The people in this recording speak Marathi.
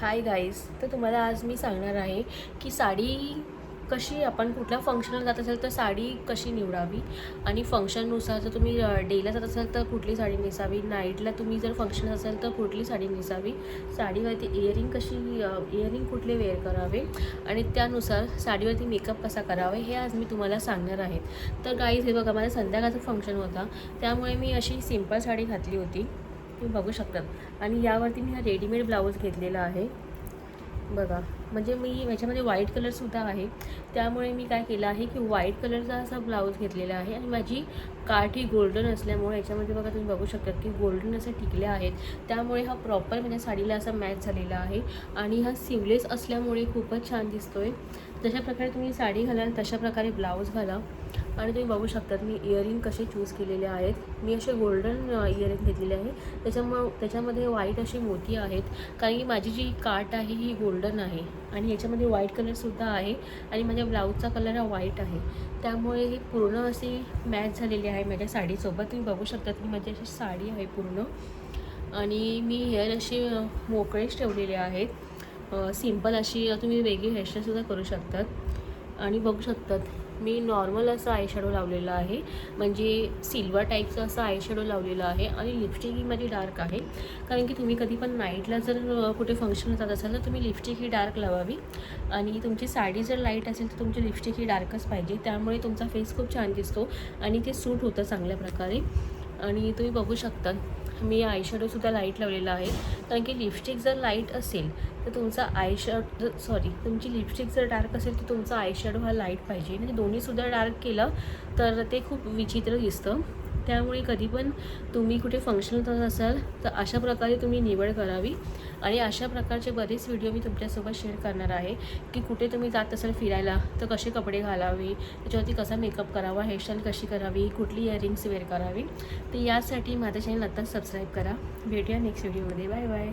हाय गाईज तर तुम्हाला आज मी सांगणार आहे की साडी कशी आपण कुठल्या फंक्शनला जात असेल तर साडी कशी निवडावी. आणि फंक्शननुसार जर तुम्ही डेला जात असाल तर कुठली साडी नेसावी. नाईटला तुम्ही जर फंक्शन असेल तर कुठली साडी नेसावी. साडीवरती इयरिंग कशी इयरिंग कुठले वेअर करावे. आणि त्यानुसार साडीवरती मेकअप कसा करावा हे आज मी तुम्हाला सांगणार आहे. तर गाईज हे बघा माझा संध्याकाळचा फंक्शन होता. त्यामुळे मी अशी सिंपल साडी घातली होती. तुम्ही बघू शकतात आणि यावरती मी हा रेडीमेड ब्लाऊज घेतलेला आहे. बघा म्हणजे मी याच्यामध्ये व्हाईट कलरसुद्धा आहे. त्यामुळे मी काय केलं आहे की व्हाईट कलरचा असा ब्लाऊज घेतलेला आहे. आणि माझी काठ ही गोल्डन असल्यामुळे याच्यामध्ये बघा तुम्ही बघू शकतात की गोल्डन असे टिकले आहेत. त्यामुळे हा प्रॉपर माझ्या म्हणजे साडीला असा मॅच झालेला आहे. आणि हा सिवलेस असल्यामुळे खूपच छान दिसतो आहे जशा प्रकारे तुम्ही साडी घालाल तशा प्रकारे ब्लाऊज घाला. आणि तुम्ही बघू शकतात मी इयरिंग कसे चूज केलेले आहेत. मी असे गोल्डन इयरिंग घेतलेले आहे. त्याच्यामुळं त्याच्यामध्ये व्हाईट असे मोती आहेत. कारण की माझी जी काट आहे ही गोल्डन आहे. आणि याच्यामध्ये व्हाईट कलरसुद्धा आहे. आणि माझ्या ब्लाऊजचा कलर हा व्हाईट आहे. त्यामुळे ही पूर्ण अशी मॅच झालेली आहे माझ्या साडीसोबत. तुम्ही बघू शकतात की माझी अशी साडी आहे पूर्ण. आणि मी हेअर असे मोकळेच ठेवलेले आहेत. सिंपल अशी तुम्ही वेगळी हेअरस्टाईलसुद्धा करू शकतात. आणि बघू शकतात मी नॉर्मल असं आय लावलेला आहे. म्हणजे सिल्वर टाईपचं असं आय लावलेला आहे आणि लिपस्टिक ही माझी डार्क आहे. कारण की तुम्ही कधी पण नाईटला जर कुठे फंक्शन जात असाल तर तुम्ही लिपस्टिक ही डार्क लावावी. आणि तुमची साडी जर लाइट असेल तर तुमची लिपस्टिक ही डार्कच पाहिजे. त्यामुळे तुमचा फेस खूप छान दिसतो आणि ते सूट होतं चांगल्या प्रकारे. आणि तुम्ही बघू शकता मी आयशॅडोसुद्धा लाइट लावलेला आहे. कारण की लिपस्टिक जर लाइट असेल तर तुमचा आय शॅड सॉरी तुमची लिपस्टिक जर डार्क असेल तर तुमचा आयशॅडो हा लाइट पाहिजे. म्हणजे दोन्हीसुद्धा डार्क केलं तर ते खूप विचित्र दिसतं. त्यामुळे कधी पण तुम्ही कुठे फंक्शन करत असाल तर अशा प्रकारे तुम्ही निवड करावी. आणि अशा प्रकारचे बरेच व्हिडिओ मी तुमच्यासोबत शेअर करणार आहे की कुठे तुम्ही जात असाल फिरायला तर कसे कपडे घालावे त्याच्यावरती कसा मेकअप करावा हेअरस्टाईल कशी करावी कुठली इयरिंग्स वेअर करावी. तर यासाठी माझं चॅनल आत्ताच सबस्क्राईब करा. भेटूया नेक्स्ट व्हिडिओमध्ये बाय बाय